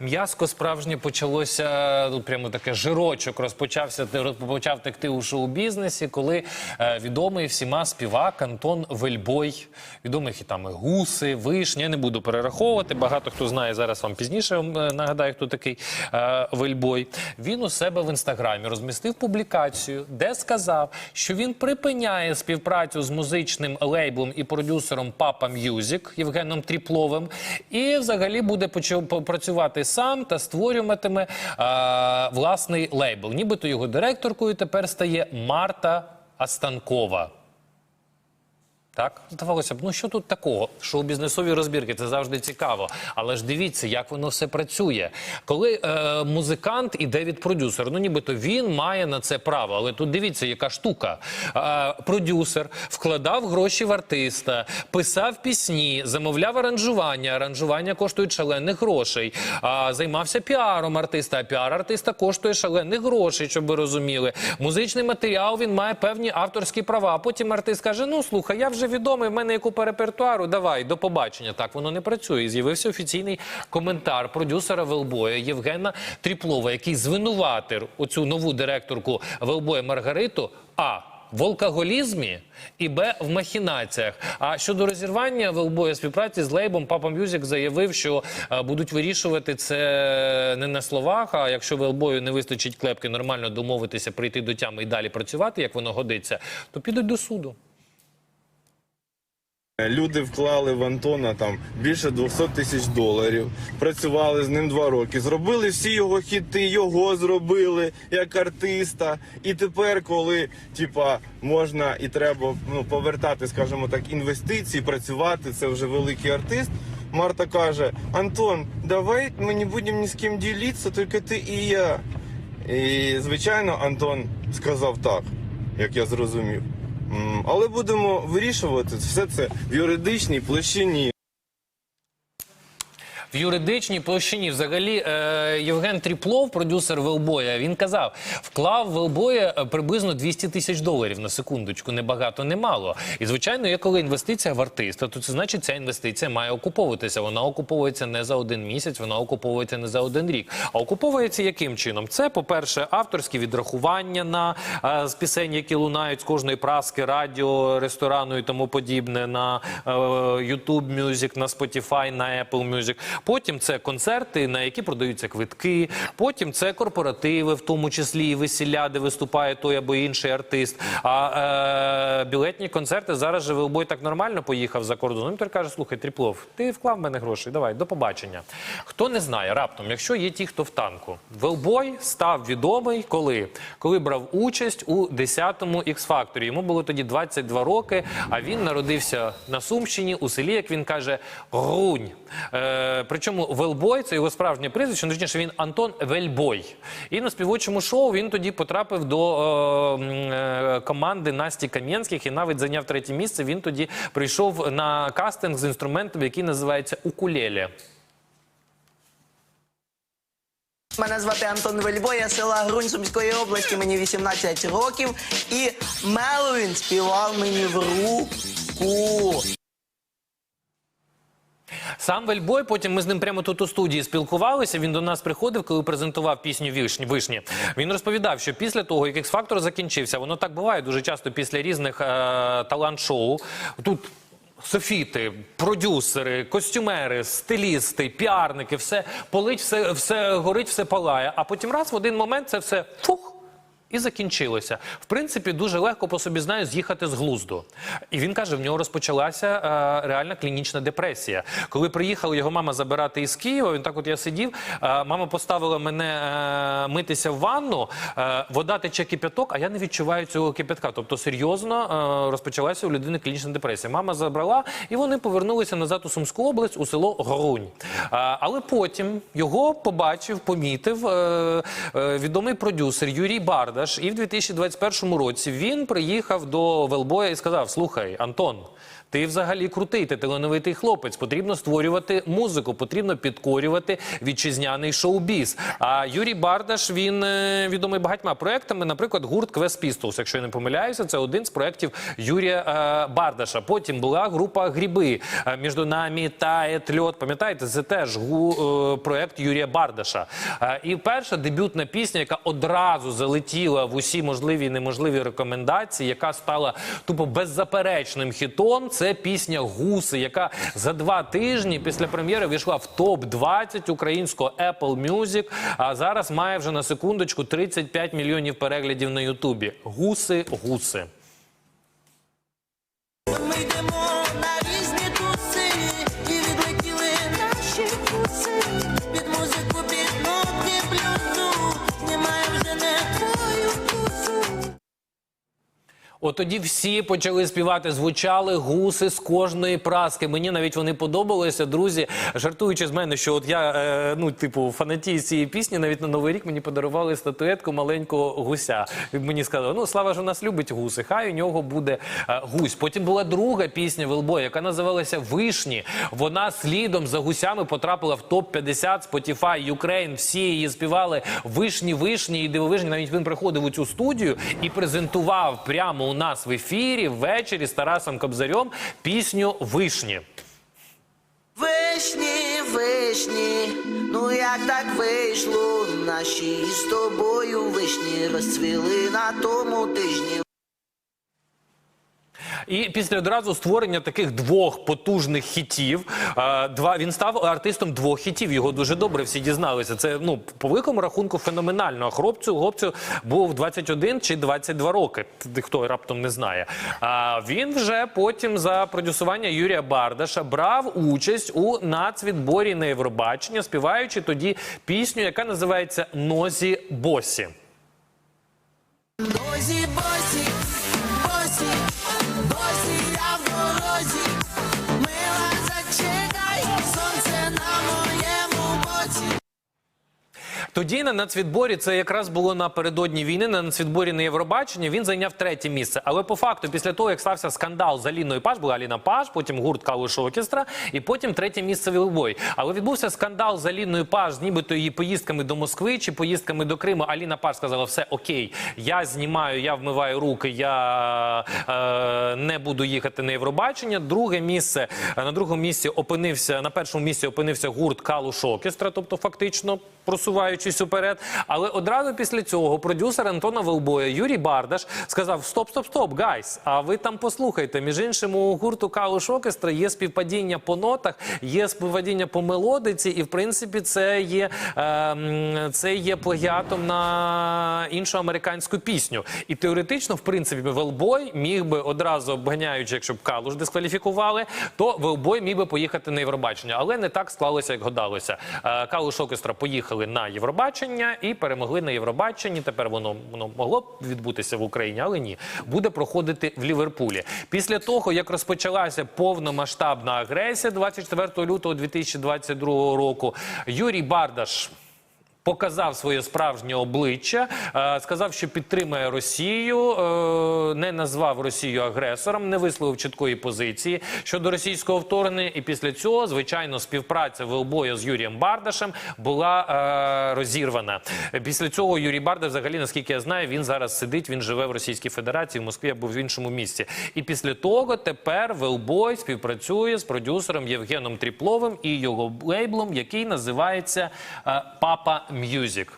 м'язко справжнє почалося ну, прямо таке жирочок. Розпочався почав текти у шоу-бізнесі, коли е, відомий всіма співак Антон Вельбой, відомий хітами гуси, вишня. Не буду перераховувати. Багато хто знає зараз. Вам пізніше е, нагадаю, хто такий е, Вельбой. Він у себе в інстаграмі розмістив публікацію, де сказав, що він припиняє співпрацю з музичним лейблом і продюсером Папа М'юзік Євгеном Тріпловим, і взагалі буде працювати сам та створюватиме е, власний лейбл. Нібито його директоркою тепер стає Марта Астанкова. Так, здавалося б, ну що тут такого? Шоу-бізнесові розбірки це завжди цікаво. Але ж дивіться, як воно все працює. Коли е, музикант іде від продюсера, ну нібито він має на це право. Але тут дивіться, яка штука. Е, продюсер вкладав гроші в артиста, писав пісні, замовляв аранжування. Аранжування коштують шалених грошей. А, займався піаром артиста. А піар артиста коштує шалених грошей, щоб ви розуміли. Музичний матеріал він має певні авторські права. Потім артист каже: Ну слухай, я вже відомий, в мене є купа репертуару. Давай, до побачення. Так воно не працює. І З'явився офіційний коментар продюсера Велбоя Євгена Тріплова, який звинуватив оцю нову директорку Велбоя Маргариту. А в алкоголізмі і Б в махінаціях. А щодо розірвання Велбоя співпраці з лейбом, Папа Мюзик заявив, що е, будуть вирішувати це не на словах. А якщо Велбою не вистачить клепки нормально домовитися, прийти до тями і далі працювати, як воно годиться, то підуть до суду. Люди вклали в Антона там більше 200 тисяч доларів, працювали з ним два роки, зробили всі його хіти, його зробили як артиста. І тепер, коли типа можна і треба ну, повертати, скажімо так, інвестиції, працювати, це вже великий артист. Марта каже: Антон, давай ми не будемо ні з ким ділитися, тільки ти і я. І звичайно, Антон сказав так, як я зрозумів. Але будемо вирішувати все це в юридичній площині. В юридичній площині взагалі е, Євген Тріплов, продюсер Велбоя, він казав, вклав Велбоя е, приблизно 200 тисяч доларів на секундочку, не багато, не. І звичайно, є коли інвестиція в артиста, то це значить, ця інвестиція має окуповуватися. Вона окуповується не за один місяць, вона окуповується не за один рік. А окуповується яким чином? Це, по-перше, авторські відрахування на е, з пісень, які лунають з кожної праски, радіо, ресторану і тому подібне, на е, YouTube Music, на Spotify, на Apple Music. Потім це концерти, на які продаються квитки. Потім це корпоративи, в тому числі і весілля, де виступає той або інший артист. А е, білетні концерти зараз же Велбой так нормально поїхав за кордон. Він тепер каже: слухай, Тріплов, ти вклав в мене гроші. Давай, до побачення. Хто не знає, раптом, якщо є ті, хто в танку, Велбой став відомий коли? Коли брав участь у 10-му X-Factor. Йому було тоді 22 роки, а він народився на Сумщині у селі, як він каже, Грунь. Е, причому Велбой це його справжнє прізвище, ну, точніше, він Антон Вельбой. І на співочому шоу він тоді потрапив до е, е, команди Насті Кам'янських і навіть зайняв третє місце. Він тоді прийшов на кастинг з інструментом, який називається укулеле. Мене звати Антон Вельбо, я села Грунь Сумської області, мені 18 років. І Меловін співав мені в руку. Сам Вельбой, потім ми з ним прямо тут у студії спілкувалися. Він до нас приходив, коли презентував пісню «Вишні». вишні. Він розповідав, що після того, як X-Factor закінчився, воно так буває дуже часто після різних е, талант-шоу. Тут софіти, продюсери, костюмери, стилісти, піарники, все полить, все, все горить, все палає. А потім раз в один момент це все фух. І закінчилося. В принципі, дуже легко по собі знаю з'їхати з глузду. І він каже, в нього розпочалася е, реальна клінічна депресія. Коли приїхала його мама забирати із Києва, він так от я сидів. е, мама поставила мене е, митися в ванну, е, вода тече кипяток, а я не відчуваю цього кипятка. Тобто серйозно е, розпочалася у людини клінічна депресія. Мама забрала, і вони повернулися назад у Сумську область у село Грунь. Е, але потім його побачив, помітив е, е, відомий продюсер Юрій Бардаш. І в 2021 році він приїхав до Велбоя і сказав: Слухай, Антон, Ти взагалі крутий, ти талановитий хлопець. Потрібно створювати музику, потрібно підкорювати вітчизняний шоу-біз. А Юрій Бардаш він е, відомий багатьма проектами. Наприклад, гурт Quest Pistols, якщо я не помиляюся, це один з проєктів Юрія е, Бардаша. Потім була група Гріби е, між нами та льот. Пам'ятаєте, це теж гу, проект Юрія Бардаша. І перша дебютна пісня, яка одразу залетіла в усі можливі і неможливі рекомендації, яка стала тупо беззаперечним хітом. Це пісня Гуси, яка за два тижні після прем'єри війшла в топ 20 українського Apple Music. А зараз має вже на секундочку 35 мільйонів переглядів на Ютубі. Гуси, гуси. От тоді всі почали співати, звучали гуси з кожної праски. Мені навіть вони подобалися, друзі. Жартуючи з мене, що от я, е, ну, типу, фанатій цієї пісні, навіть на Новий рік мені подарували статуетку маленького гуся. І мені сказали, ну слава ж у нас любить гуси, хай у нього буде е, гусь. Потім була друга пісня Велбой, яка називалася Вишні. Вона слідом за гусями потрапила в топ 50 Spotify Ukraine. Всі її співали вишні, вишні і дивовижні. Навіть він приходив у цю студію і презентував прямо у нас в ефірі ввечері з Тарасом Кобзарем пісню Вишні. Вишні, вишні, ну як так вийшло? Наші з тобою вишні розцвіли на тому тижні. І після одразу створення таких двох потужних хітів, два він став артистом двох хітів. Його дуже добре всі дізналися. Це ну по великому рахунку феноменально. А хлопцю хлопцю був 21 чи 22 роки. Хто раптом не знає. А він вже потім за продюсування Юрія Бардаша брав участь у нацвідборі на Євробачення, співаючи тоді пісню, яка називається Нозі Босі. Босі, босі, Тоді на нацвідборі це якраз було напередодні війни. На нацвідборі на Євробачення він зайняв третє місце. Але по факту, після того як стався скандал з Аліною Паш, була Аліна Паш, потім гурт Калуш Оркестра, і потім третє місце Вілбой. Але відбувся скандал з Аліною Паш, з нібито її поїздками до Москви чи поїздками до Криму. Аліна Паш сказала: все окей, я знімаю, я вмиваю руки, я е, не буду їхати на Євробачення. Друге місце на другому місці опинився на першому місці опинився гурт Калуш Оркестра, тобто фактично просуваючись уперед. Але одразу після цього продюсер Антона Велбоя Юрій Бардаш сказав: Стоп, стоп, стоп, гайс. А ви там послухайте. Між іншим, у гурту Калуш Оркестра є співпадіння по нотах, є співпадіння по мелодиці, і в принципі це є, е, це є плагіатом на іншу американську пісню. І теоретично, в принципі, Велбой міг би одразу обганяючи, якщо б Калуш дискваліфікували, то Велбой міг би поїхати на Євробачення. Але не так склалося, як гадалося. Е, Калуш Оркестра поїхали на Євробачення і перемогли на Євробаченні. Тепер воно, воно могло б відбутися в Україні, але ні. Буде проходити в Ліверпулі. Після того, як розпочалася повномасштабна агресія 24 лютого 2022 року, Юрій Бардаш показав своє справжнє обличчя, е, сказав, що підтримує Росію, е, не назвав Росію агресором, не висловив чіткої позиції щодо російського вторгнення. І після цього, звичайно, співпраця Велбоя з Юрієм Бардашем була е, розірвана. Після цього Юрій Бардаш, взагалі, наскільки я знаю, він зараз сидить, він живе в Російській Федерації, в Москві або в іншому місці. І після того тепер Велбой співпрацює з продюсером Євгеном Тріпловим і його лейблом, який називається Папа М'юзік.